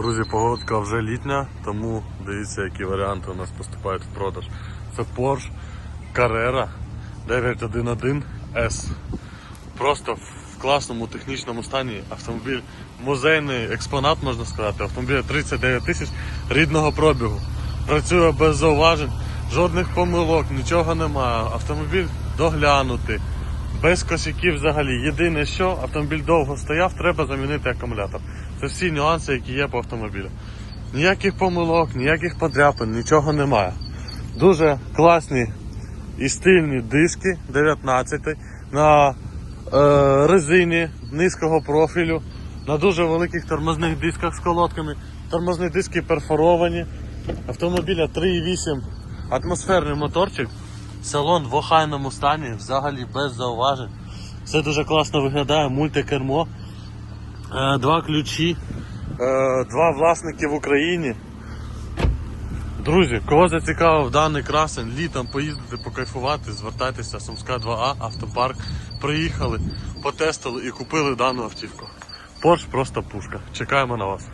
Друзі, погодка вже літня, тому дивіться, які варіанти у нас поступають в продаж. Це Porsche Carrera 911 S. Просто в класному технічному стані автомобіль, музейний експонат, можна сказати. Автомобіль 39 тисяч рідного пробігу. Працює без зауважень, жодних помилок, нічого немає. Автомобіль доглянутий, без косяків взагалі. Єдине, що автомобіль довго стояв, треба замінити акумулятор. Це всі нюанси, які є по автомобілю. Ніяких помилок, ніяких подряпин, нічого немає. Дуже класні і стильні диски 19 на е, резині низького профілю, на дуже великих тормозних дисках з колодками. Тормозні диски перфоровані. Автомобіля 3,8 атмосферний моторчик. Салон в охайному стані, взагалі без зауважень. Все дуже класно виглядає, мультикермо. Е, Два ключі, е, два власники в Україні. Друзі, кого зацікавив даний красень, літом поїздити, покайфувати, звертайтеся, Сумська 2А, автопарк. Приїхали, потестили і купили дану автівку. Порш просто пушка. Чекаємо на вас.